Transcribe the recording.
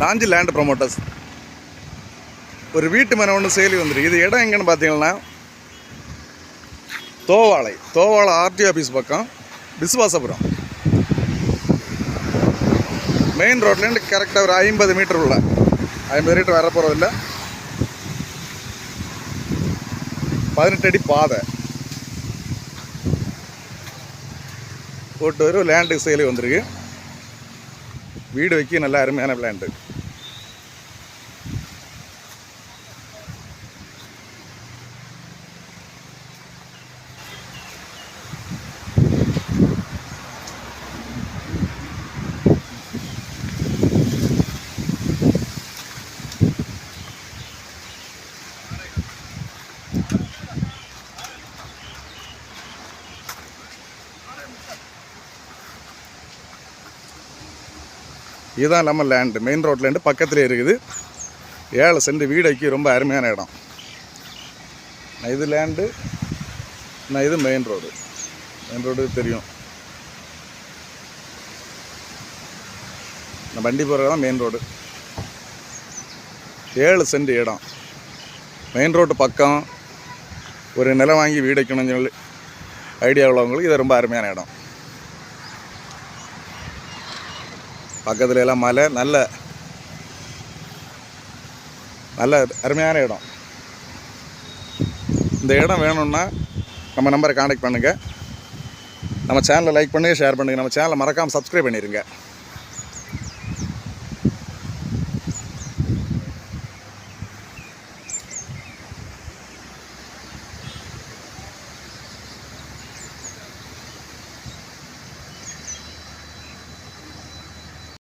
Ranchi land promoters ஒரு வீட்டு மனை ஒன்று செயலி வந்துருக்கு. இது இடம் எங்கன்னு பார்த்தீங்கன்னா தோவாளை. தோவாளை ஆர்டி ஆஃபீஸ் பக்கம் விசுவாசபுரம். மெயின் ரோட்லேருந்து கரெக்டாக ஒரு ஐம்பது மீட்டர் உள்ள. ஐம்பது மீட்டர் வர போகிறதில்ல பதினெட்டு அடி பாதை. போட்டு வரும் லேண்டுக்கு செயலி வந்திருக்கு. வீடு வைக்க நல்ல அருமையான பிளான்ட்டு இதுதான் நம்ம லேண்டு மெயின் ரோட்லேருந்து பக்கத்துலேயே இருக்குது. ஏழு சென்ட் வீடைக்கு ரொம்ப அருமையான இடம். நான் இது லேண்டு நான் இது மெயின் ரோடு மெயின் ரோடு தெரியும். நான் வண்டி போகிற இடம் மெயின் ரோடு ஏழு சென்ட் இடம். மெயின் ரோட்டு பக்கம் ஒரு நிலம் வாங்கி வீடு வைக்கணும்னு சொல்லி ஐடியா உள்ளவங்களுக்கு இது ரொம்ப அருமையான இடம். பக்கத்துல எல்லாம் மலை நல்ல நல்ல அருமையான இடம். இந்த இடம் வேணும்னா நம்ம நம்பரை காண்டாக்ட் பண்ணுங்கள் நம்ம சேனலை லைக் பண்ணுங்கள் ஷேர் பண்ணுங்கள் நம்ம சேனலை மறக்காமல் சப்ஸ்கிரைப் பண்ணிடுங்க